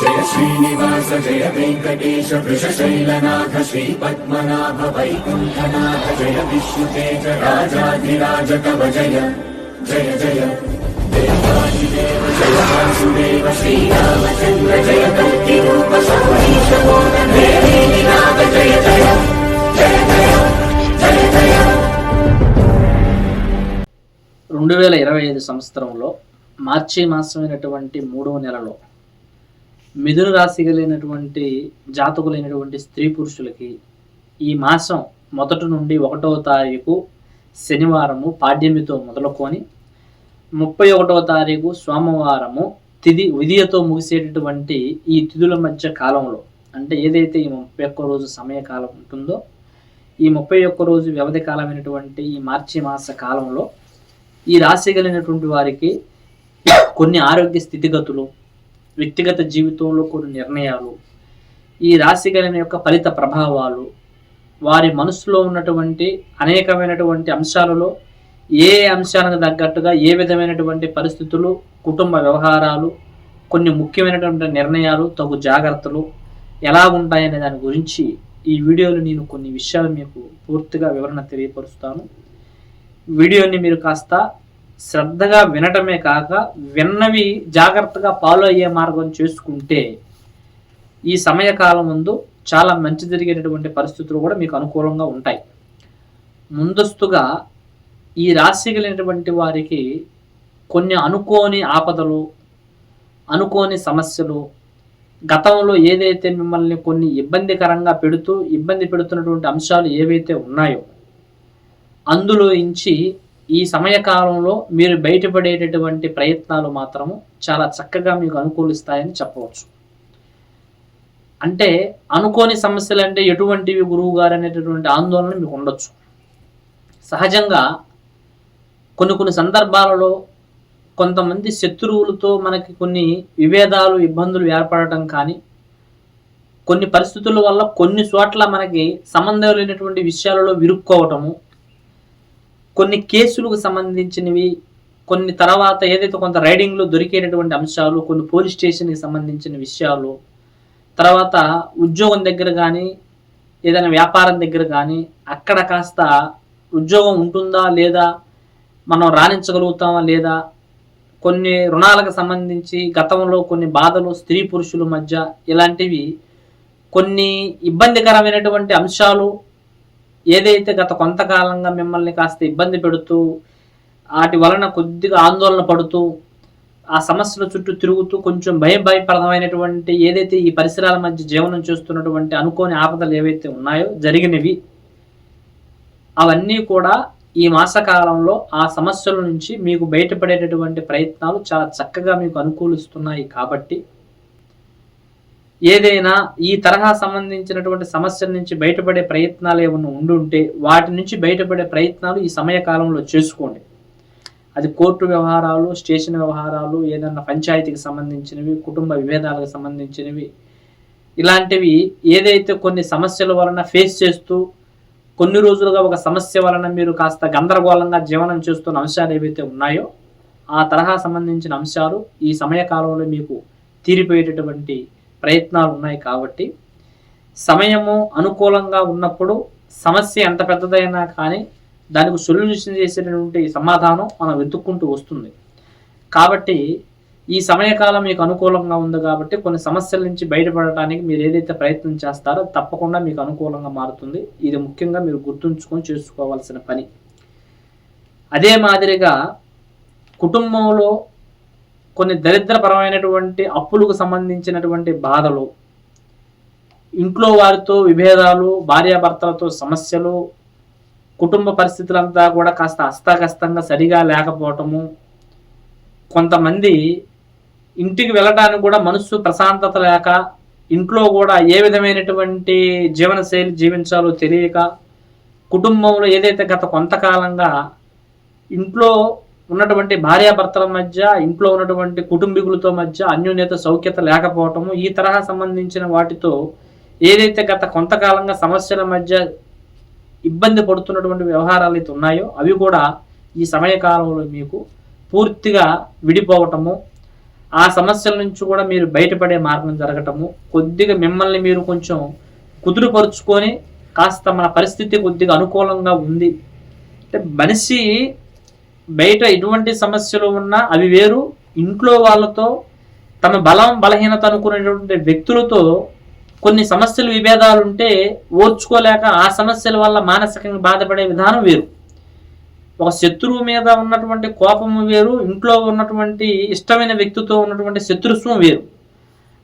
జయ శ్రీనివాస జయ వెంకటేశ వృషశైలనాథ శ్రీ పద్మనాభ వైకుంఠనాథ జయ విష్ణుతేజ రాజాధిరాజ కవ జయ జయ జయ. దేవాదిదేవ జయ వాసుదేవ శ్రీరామచంద్ర జయ కల్కి రూప సౌరీశ నాథ జయ జయ జయ జయ జయ జయ. రెండు వేల ఇరవై ఐదు సంవత్సరంలో మార్చి మాసమైనటువంటి మూడవ నెలలో మిథున రాశి కలిగినటువంటి జాతకులైనటువంటి స్త్రీ పురుషులకి ఈ మాసం మొదటి నుండి ఒకటవ తారీఖు శనివారము పాడ్యమితో మొదలుకొని ముప్పై ఒకటవ తారీఖు సోమవారము తిది విధియతో ముగిసేటటువంటి ఈ తిథుల మధ్య కాలంలో అంటే ఏదైతే ఈ ముప్పై ఒక్క రోజు సమయకాలం ఉంటుందో ఈ ముప్పై ఒక్క రోజు వ్యవధి కాలమైనటువంటి ఈ మార్చి మాస కాలంలో ఈ రాశి కలిగినటువంటి వారికి కొన్ని ఆరోగ్య స్థితిగతులు వ్యక్తిగత జీవితంలో కొన్ని నిర్ణయాలు ఈ రాశిగలన యొక్క ఫలిత ప్రభావాలు వారి మనసులో ఉన్నటువంటి అనేకమైనటువంటి అంశాలలో ఏ అంశాలకు తగ్గట్టుగా ఏ విధమైనటువంటి పరిస్థితులు కుటుంబ వ్యవహారాలు కొన్ని ముఖ్యమైనటువంటి నిర్ణయాలు తగు జాగ్రత్తలు ఎలా ఉంటాయనే దాని గురించి ఈ వీడియోలో నేను కొన్ని విషయాలు మీకు పూర్తిగా వివరణ తెలియపరుస్తాను. వీడియోని మీరు కాస్త శ్రద్ధగా వినటమే కాక విన్నవి జాగ్రత్తగా ఫాలో అయ్యే మార్గం చేసుకుంటే ఈ సమయకాలం ముందు చాలా మంచి జరిగేటటువంటి పరిస్థితులు కూడా మీకు అనుకూలంగా ఉంటాయి. ముందస్తుగా ఈ రాశి కలిగినటువంటి వారికి కొన్ని అనుకోని ఆపదలు అనుకోని సమస్యలు గతంలో ఏదైతే మిమ్మల్ని కొన్ని ఇబ్బందికరంగా పెడుతూ ఇబ్బంది పెడుతున్నటువంటి అంశాలు ఏవైతే ఉన్నాయో అందులో ఇంచి ఈ సమయకాలంలో మీరు బయటపడేటటువంటి ప్రయత్నాలు మాత్రము చాలా చక్కగా మీకు అనుకూలిస్తాయని చెప్పవచ్చు. అంటే అనుకోని సమస్యలు అంటే ఎటువంటివి గురువు గారు అనేటటువంటి ఆందోళన మీకు ఉండొచ్చు. సహజంగా కొన్ని కొన్ని సందర్భాలలో కొంతమంది శత్రువులతో మనకి కొన్ని విభేదాలు ఇబ్బందులు ఏర్పడటం కానీ కొన్ని పరిస్థితుల వల్ల కొన్ని చోట్ల మనకి సంబంధం లేనటువంటి విషయాలలో విరుక్కోవటము కొన్ని కేసులకు సంబంధించినవి కొన్ని తర్వాత ఏదైతే కొంత రైడింగ్లో దొరికేటటువంటి అంశాలు కొన్ని పోలీస్ స్టేషన్కి సంబంధించిన విషయాలు తర్వాత ఉద్యోగం దగ్గర కానీ ఏదైనా వ్యాపారం దగ్గర కానీ అక్కడ కాస్త ఉద్యోగం ఉంటుందా లేదా మనం రాణించగలుగుతామా లేదా కొన్ని రుణాలకు సంబంధించి గతంలో కొన్ని బాధలు స్త్రీ పురుషుల మధ్య ఇలాంటివి కొన్ని ఇబ్బందికరమైనటువంటి అంశాలు ఏదైతే గత కొంతకాలంగా మిమ్మల్ని కాస్త ఇబ్బంది పెడుతూ వాటి వలన కొద్దిగా ఆందోళన పడుతూ ఆ సమస్యల చుట్టూ తిరుగుతూ కొంచెం భయం భయప్రదమైనటువంటి ఏదైతే ఈ పరిసరాల మధ్య జీవనం చేస్తున్నటువంటి అనుకోని ఆపదలు ఏవైతే ఉన్నాయో జరిగినవి అవన్నీ కూడా ఈ మాసకాలంలో ఆ సమస్యల నుంచి మీకు బయటపడేటటువంటి ప్రయత్నాలు చాలా చక్కగా మీకు అనుకూలిస్తున్నాయి కాబట్టి ఏదైనా ఈ తరహా సంబంధించినటువంటి సమస్యల నుంచి బయటపడే ప్రయత్నాలు ఏమైనా ఉండుంటే వాటి నుంచి బయటపడే ప్రయత్నాలు ఈ సమయకాలంలో చేసుకోండి. అది కోర్టు వ్యవహారాలు స్టేషన్ వ్యవహారాలు ఏదన్నా పంచాయతీకి సంబంధించినవి కుటుంబ విభేదాలకు సంబంధించినవి. ఇలాంటివి ఏదైతే కొన్ని సమస్యల వలన ఫేస్ చేస్తూ కొన్ని రోజులుగా ఒక సమస్య వలన మీరు కాస్త గందరగోళంగా జీవనం చేస్తున్న అంశాలు ఏవైతే ఉన్నాయో ఆ తరహా సంబంధించిన అంశాలు ఈ సమయకాలంలో మీకు తీరిపోయేటటువంటి ప్రయత్నాలు ఉన్నాయి కాబట్టి సమయము అనుకూలంగా ఉన్నప్పుడు సమస్య ఎంత పెద్దదైనా కానీ దానికి సొల్యూషన్ చేసేటటువంటి సమాధానం మనం వెతుక్కుంటూ వస్తుంది. కాబట్టి ఈ సమయకాలం మీకు అనుకూలంగా ఉంది కాబట్టి కొన్ని సమస్యల నుంచి బయటపడటానికి మీరు ఏదైతే ప్రయత్నం చేస్తారో తప్పకుండా మీకు అనుకూలంగా మారుతుంది. ఇది ముఖ్యంగా మీరు గుర్తుంచుకొని చేసుకోవాల్సిన పని. అదే మాదిరిగా కుటుంబంలో కొన్ని దరిద్రపరమైనటువంటి అప్పులకు సంబంధించినటువంటి బాధలు ఇంట్లో వారితో విభేదాలు భార్యాభర్తలతో సమస్యలు కుటుంబ పరిస్థితులంతా కూడా కాస్త అస్తకస్తంగా సరిగా లేకపోవటము కొంతమంది ఇంటికి వెళ్ళడానికి కూడా మనస్సు ప్రశాంతత లేక ఇంట్లో కూడా ఏ విధమైనటువంటి జీవనశైలి జీవించాలో తెలియక కుటుంబంలో ఏదైతే గత కొంతకాలంగా ఇంట్లో ఉన్నటువంటి భార్యాభర్తల మధ్య ఇంట్లో ఉన్నటువంటి కుటుంబీకులతో మధ్య అన్యోన్యత సౌఖ్యత లేకపోవటము ఈ తరహా సంబంధించిన వాటితో ఏదైతే గత కొంతకాలంగా సమస్యల మధ్య ఇబ్బంది పడుతున్నటువంటి వ్యవహారాలు అయితే ఉన్నాయో అవి కూడా ఈ సమయకాలంలో మీకు పూర్తిగా విడిపోవటము ఆ సమస్యల నుంచి కూడా మీరు బయటపడే మార్గం జరగటము కొద్దిగా మిమ్మల్ని మీరు కొంచెం కుదురుపరుచుకొని కాస్త మన పరిస్థితి కొద్దిగా అనుకూలంగా ఉంది. అంటే మనిషి బయట ఎటువంటి సమస్యలు ఉన్నా అవి వేరు. ఇంట్లో వాళ్ళతో తమ బలం బలహీనత అనుకునేటువంటి వ్యక్తులతో కొన్ని సమస్యలు విభేదాలు ఉంటే ఓర్చుకోలేక ఆ సమస్యల వల్ల మానసికంగా బాధపడే విధానం వేరు. ఒక శత్రువు మీద ఉన్నటువంటి కోపము వేరు. ఇంట్లో ఉన్నటువంటి ఇష్టమైన వ్యక్తితో ఉన్నటువంటి శత్రుత్వం వేరు.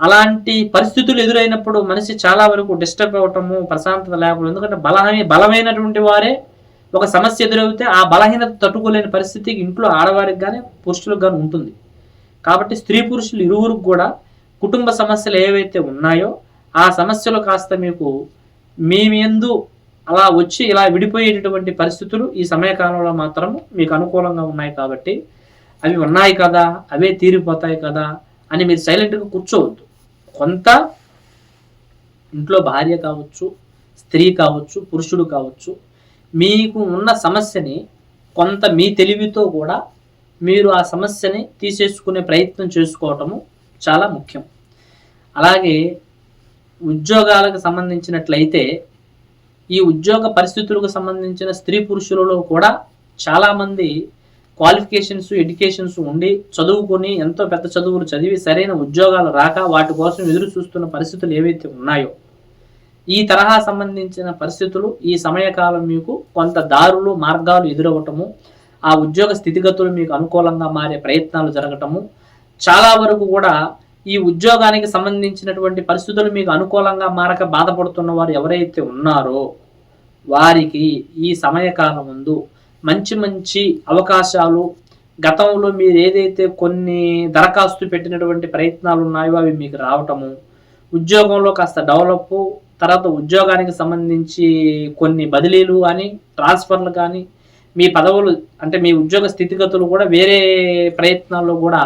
అలాంటి పరిస్థితులు ఎదురైనప్పుడు మనిషి చాలా వరకు డిస్టర్బ్ అవ్వటము ప్రశాంతత లేకపోవడం. ఎందుకంటే బలమే బలమైనటువంటి వారే ఒక సమస్య ఎదురవుతే ఆ బలహీనత తట్టుకోలేని పరిస్థితి ఇంట్లో ఆడవారికి కానీ పురుషులకు కానీ ఉంటుంది. కాబట్టి స్త్రీ పురుషులు ఇరువురు కూడా కుటుంబ సమస్యలు ఏవైతే ఉన్నాయో ఆ సమస్యలు కాస్త మీకు మీ ఎందు అలా వచ్చి ఇలా విడిపోయేటటువంటి పరిస్థితులు ఈ సమయకాలంలో మాత్రము మీకు అనుకూలంగా ఉన్నాయి కాబట్టి అవి ఉన్నాయి కదా అవే తీరిపోతాయి కదా అని మీరు సైలెంట్గా కూర్చోవద్దు. కొంత ఇంట్లో భార్య కావచ్చు స్త్రీ కావచ్చు పురుషుడు కావచ్చు మీకు ఉన్న సమస్యని కొంత మీ తెలివితో కూడా మీరు ఆ సమస్యని తీసేసుకునే ప్రయత్నం చేసుకోవటము చాలా ముఖ్యం. అలాగే ఉద్యోగాలకు సంబంధించినట్లయితే ఈ ఉద్యోగ పరిస్థితులకు సంబంధించిన స్త్రీ పురుషులలో కూడా చాలామంది క్వాలిఫికేషన్స్ ఎడ్యుకేషన్స్ ఉండి చదువుకొని ఎంతో పెద్ద చదువులు చదివి సరైన ఉద్యోగాలు రాక వాటి కోసం ఎదురు చూస్తున్న పరిస్థితులు ఏవైతే ఉన్నాయో ఈ తరహా సంబంధించిన పరిస్థితులు ఈ సమయకాలం మీకు కొంత దారులు మార్గాలు ఎదురవ్వటము ఆ ఉద్యోగ స్థితిగతులు మీకు అనుకూలంగా మారే ప్రయత్నాలు జరగటము. చాలా వరకు కూడా ఈ ఉద్యోగానికి సంబంధించినటువంటి పరిస్థితులు మీకు అనుకూలంగా మారక బాధపడుతున్న వారు ఎవరైతే ఉన్నారో వారికి ఈ సమయకాలం ముందు మంచి మంచి అవకాశాలు గతంలో మీరు ఏదైతే కొన్ని దరఖాస్తు పెట్టినటువంటి ప్రయత్నాలు ఉన్నాయో అవి మీకు రావటము ఉద్యోగంలో కాస్త డెవలప్ తర్వాత ఉద్యోగానికి సంబంధించి కొన్ని బదిలీలు కానీ ట్రాన్స్ఫర్లు కానీ మీ పదవులు అంటే మీ ఉద్యోగ స్థితిగతులు కూడా వేరే ప్రయత్నాల్లో కూడా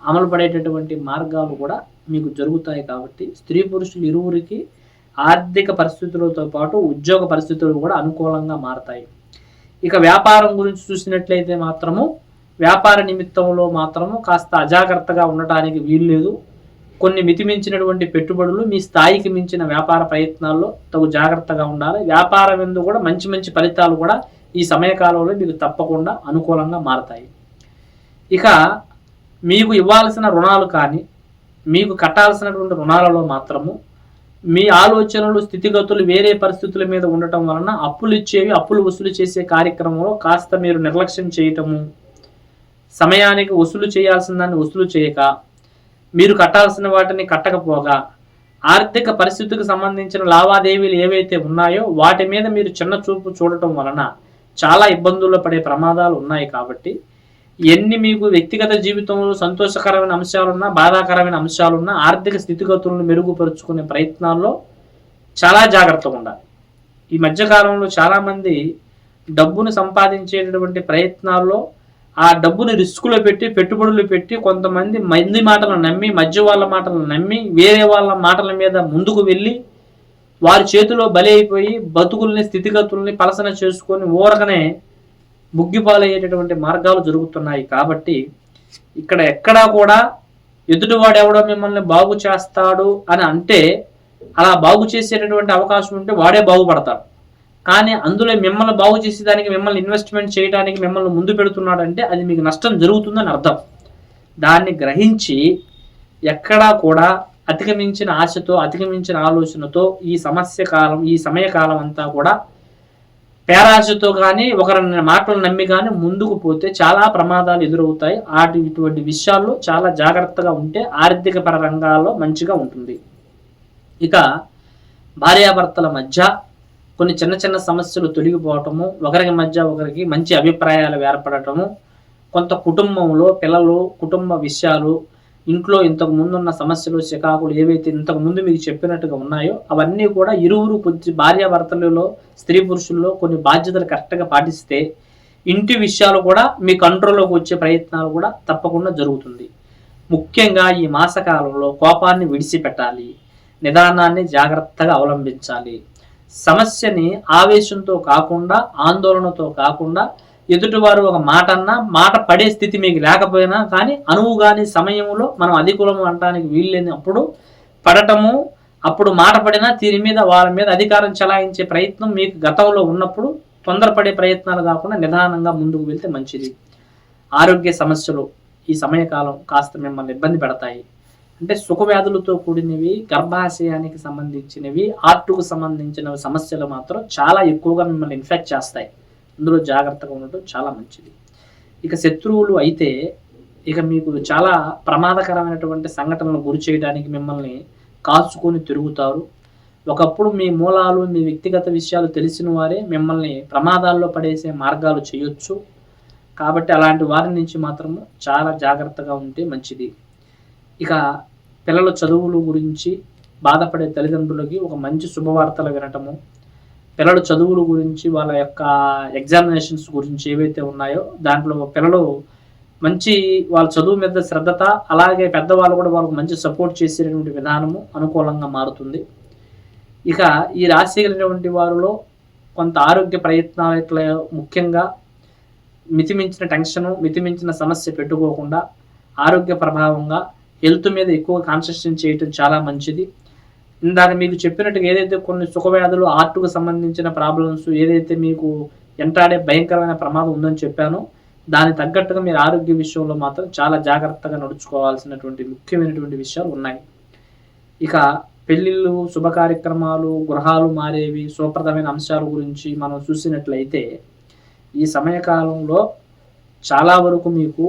అమలు పడేటటువంటి మార్గాలు కూడా మీకు జరుగుతాయి కాబట్టి స్త్రీ పురుషులు ఇరువురికి ఆర్థిక పరిస్థితులతో పాటు ఉద్యోగ పరిస్థితులు కూడా అనుకూలంగా మారతాయి. ఇక వ్యాపారం గురించి చూసినట్లయితే మాత్రము వ్యాపార నిమిత్తంలో మాత్రము కాస్త అజాగ్రత్తగా ఉండటానికి వీల్లేదు. కొన్ని మితిమించినటువంటి పెట్టుబడులు మీ స్థాయికి మించిన వ్యాపార ప్రయత్నాల్లో తగు జాగ్రత్తగా ఉండాలి. వ్యాపారం ఎందు కూడా మంచి మంచి ఫలితాలు కూడా ఈ సమయకాలంలో మీకు తప్పకుండా అనుకూలంగా మారతాయి. ఇక మీకు ఇవ్వాల్సిన రుణాలు కానీ మీకు కట్టాల్సినటువంటి రుణాలలో మాత్రము మీ ఆలోచనలు స్థితిగతులు వేరే పరిస్థితుల మీద ఉండటం వలన అప్పులు ఇచ్చేవి అప్పులు వసూలు చేసే కార్యక్రమంలో కాస్త మీరు నిర్లక్ష్యం చేయటము సమయానికి వసూలు చేయాల్సిన దాన్ని వసూలు చేయక మీరు కట్టాల్సిన వాటిని కట్టకపోగా ఆర్థిక పరిస్థితికి సంబంధించిన లావాదేవీలు ఏవైతే ఉన్నాయో వాటి మీద మీరు చిన్న చూపు చూడటం వలన చాలా ఇబ్బందుల్లో పడే ప్రమాదాలు ఉన్నాయి కాబట్టి ఎన్ని మీకు వ్యక్తిగత జీవితంలో సంతోషకరమైన అంశాలున్నా బాధాకరమైన అంశాలున్నా ఆర్థిక స్థితిగతులను మెరుగుపరుచుకునే ప్రయత్నాల్లో చాలా జాగ్రత్తగా ఉండాలి. ఈ మధ్యకాలంలో చాలామంది డబ్బును సంపాదించేటటువంటి ప్రయత్నాల్లో ఆ డబ్బుని రిస్కులో పెట్టి పెట్టుబడులు పెట్టి కొంతమంది మంది మాటలు నమ్మి మధ్య వాళ్ళ మాటలు నమ్మి వేరే వాళ్ళ మాటల మీద ముందుకు వెళ్ళి వారి చేతిలో బలి అయిపోయి బతుకుల్ని స్థితిగతుల్ని పలసన చేసుకొని ఊరకనే ముగ్గిపాలయ్యేటటువంటి మార్గాలు జరుగుతున్నాయి. కాబట్టి ఇక్కడ ఎక్కడా కూడా ఎదుటివాడు ఎవడో మిమ్మల్ని బాగు చేస్తాడు అని అంటే అలా బాగు చేసేటటువంటి అవకాశం ఉంటే వాడే బాగుపడతాడు. కానీ అందులో మిమ్మల్ని బాగు చేసేదానికి మిమ్మల్ని ఇన్వెస్ట్మెంట్ చేయడానికి మిమ్మల్ని ముందు పెడుతున్నాడంటే అది మీకు నష్టం జరుగుతుందని అర్థం. దాన్ని గ్రహించి ఎక్కడా కూడా అధిగమించిన ఆశతో అధిగమించిన ఆలోచనతో ఈ సమస్య కాలం ఈ సమయకాలం అంతా కూడా పేరాశతో కానీ ఒకరిని మాటలు నమ్మి కానీ ముందుకు పోతే చాలా ప్రమాదాలు ఎదురవుతాయి. ఆటి ఇటువంటి విషయాల్లో చాలా జాగ్రత్తగా ఉంటే ఆర్థిక పర రంగాల్లో మంచిగా ఉంటుంది. ఇక భార్యాభర్తల మధ్య కొన్ని చిన్న చిన్న సమస్యలు తొలగిపోవటము ఒకరికి మధ్య ఒకరికి మంచి అభిప్రాయాలు ఏర్పడటము కొంత కుటుంబంలో పిల్లలు కుటుంబ విషయాలు ఇంట్లో ఇంతకు ముందున్న సమస్యలు చికాకులు ఏవైతే ఇంతకు ముందు మీకు చెప్పినట్టుగా ఉన్నాయో అవన్నీ కూడా ఇరువురు కొద్ది భార్యాభర్తలలో స్త్రీ పురుషుల్లో కొన్ని బాధ్యతలు కరెక్ట్గా పాటిస్తే ఇంటి విషయాలు కూడా మీ కంట్రోల్లోకి వచ్చే ప్రయత్నాలు కూడా తప్పకుండా జరుగుతుంది. ముఖ్యంగా ఈ మాసకాలంలో కోపాన్ని విడిచిపెట్టాలి నిదానాన్ని జాగ్రత్తగా అవలంబించాలి. సమస్యని ఆవేశంతో కాకుండా ఆందోళనతో కాకుండా ఎదుటివారు ఒక మాట అన్నా మాట పడే స్థితి మీకు లేకపోయినా కానీ అనువు కాని సమయంలో మనం అధికులం అనడానికి వీల్లేనప్పుడు పడటము అప్పుడు మాట పడినా దీని మీద వాళ్ళ మీద అధికారం చలాయించే ప్రయత్నం మీకు గతంలో ఉన్నప్పుడు తొందరపడే ప్రయత్నాలు కాకుండా నిదానంగా ముందుకు వెళ్తే మంచిది. ఆరోగ్య సమస్యలు ఈ సమయకాలం కాస్త మిమ్మల్ని ఇబ్బంది పెడతాయి. అంటే సుఖవ్యాధులతో కూడినవి గర్భాశయానికి సంబంధించినవి ఆర్టుకు సంబంధించిన సమస్యలు మాత్రం చాలా ఎక్కువగా మిమ్మల్ని ఇన్ఫెక్ట్ చేస్తాయి. అందులో జాగ్రత్తగా ఉండటం చాలా మంచిది. ఇక శత్రువులు అయితే ఇక మీకు చాలా ప్రమాదకరమైనటువంటి సంఘటనలు గురి చేయడానికి మిమ్మల్ని కాచుకొని తిరుగుతారు. ఒకప్పుడు మీ మూలాలు మీ వ్యక్తిగత విషయాలు తెలిసిన వారే మిమ్మల్ని ప్రమాదాల్లో పడేసే మార్గాలు చేయొచ్చు. కాబట్టి అలాంటి వారి నుంచి మాత్రము చాలా జాగ్రత్తగా ఉంటే మంచిది. ఇక పిల్లల చదువుల గురించి బాధపడే తల్లిదండ్రులకి ఒక మంచి శుభవార్తలు వినటము పిల్లల చదువుల గురించి వాళ్ళ యొక్క ఎగ్జామినేషన్స్ గురించి ఏవైతే ఉన్నాయో దాంట్లో పిల్లలు మంచి వాళ్ళ చదువు మీద శ్రద్ధత అలాగే పెద్దవాళ్ళు కూడా వాళ్ళకు మంచి సపోర్ట్ చేసేటువంటి విధానము అనుకూలంగా మారుతుంది. ఇక ఈ రాశి కలిగినటువంటి వారిలో కొంత ఆరోగ్య ప్రయత్నాలు ముఖ్యంగా మితిమించిన టెన్షను మితిమించిన సమస్య పెట్టుకోకుండా ఆరోగ్య ప్రభావంగా హెల్త్ మీద ఎక్కువ కాన్సన్ట్రేషన్ చేయటం చాలా మంచిది. ఇందాక మీకు చెప్పినట్టుగా ఏదైతే కొన్ని సుఖవ్యాధులు ఆర్ట్కు సంబంధించిన ప్రాబ్లమ్స్ ఏదైతే మీకు ఎంటాడే భయంకరమైన ప్రమాదం ఉందని చెప్పానో దానికి తగ్గట్టుగా మీరు ఆరోగ్య విషయంలో మాత్రం చాలా జాగ్రత్తగా నడుచుకోవాల్సినటువంటి ముఖ్యమైనటువంటి విషయాలు ఉన్నాయి. ఇక పెళ్ళిళ్ళు శుభ కార్యక్రమాలు గృహాలు మారేవి సుప్రదమైన అంశాల గురించి మనం చూసినట్లయితే ఈ సమయకాలంలో చాలా వరకు మీకు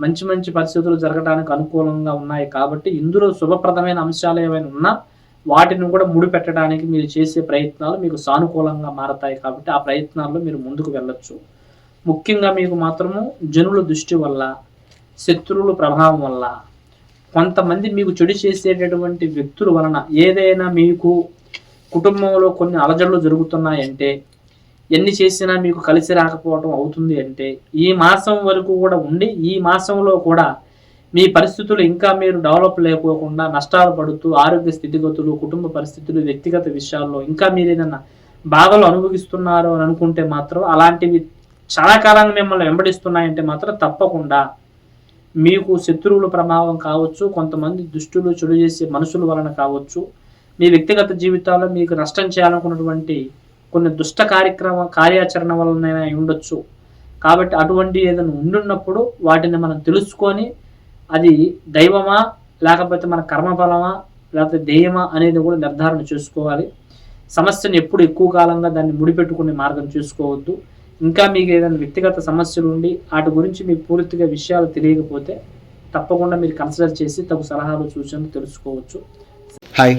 మంచి మంచి పరిస్థితులు జరగడానికి అనుకూలంగా ఉన్నాయి కాబట్టి ఇందులో శుభప్రదమైన అంశాలు ఏమైనా ఉన్నా వాటిని కూడా ముడిపెట్టడానికి మీరు చేసే ప్రయత్నాలు మీకు సానుకూలంగా మారతాయి కాబట్టి ఆ ప్రయత్నాల్లో మీరు ముందుకు వెళ్ళొచ్చు. ముఖ్యంగా మీకు మాత్రము జనుల దృష్టి వల్ల శత్రువుల ప్రభావం వల్ల కొంతమంది మీకు చెడు చేసేటటువంటి వ్యక్తుల వలన ఏదైనా మీకు కుటుంబంలో కొన్ని అలజడులు జరుగుతున్నాయంటే ఎన్ని చేసినా మీకు కలిసి రాకపోవడం అవుతుంది అంటే ఈ మాసం వరకు కూడా ఉండి ఈ మాసంలో కూడా మీ పరిస్థితులు ఇంకా మీరు డెవలప్ లేకోకుండా నష్టాలు పడుతూ ఆరోగ్య స్థితిగతులు కుటుంబ పరిస్థితులు వ్యక్తిగత విషయాల్లో ఇంకా మీరు ఏదైనా బాధలు అనుభవిస్తున్నారు అని అనుకుంటే మాత్రం అలాంటివి చాలా కాలంగా మిమ్మల్ని వెంబడిస్తున్నాయంటే మాత్రం తప్పకుండా మీకు శత్రువుల ప్రభావం కావచ్చు కొంతమంది దుష్టులు చెడు చేసే మనుషుల వలన కావచ్చు. మీ వ్యక్తిగత జీవితాల్లో మీకు నష్టం చేయాలనుకున్నటువంటి కొన్ని దుష్ట కార్యక్రమ కార్యాచరణ వలన అయి ఉండొచ్చు. కాబట్టి అటువంటి ఏదైనా ఉండున్నప్పుడు వాటిని మనం తెలుసుకొని అది దైవమా లేకపోతే మన కర్మఫలమా లేకపోతే దెయ్యమా అనేది కూడా నిర్ధారణ చేసుకోవాలి. సమస్యను ఎప్పుడు ఎక్కువ కాలంగా దాన్ని ముడిపెట్టుకునే మార్గం చూసుకోవద్దు. ఇంకా మీకు ఏదైనా వ్యక్తిగత సమస్యలు ఉండి వాటి గురించి మీకు పూర్తిగా విషయాలు తెలియకపోతే తప్పకుండా మీరు కన్సిడర్ చేసి తగు సలహాలు సూచనలు తెలుసుకోవచ్చు. హాయ్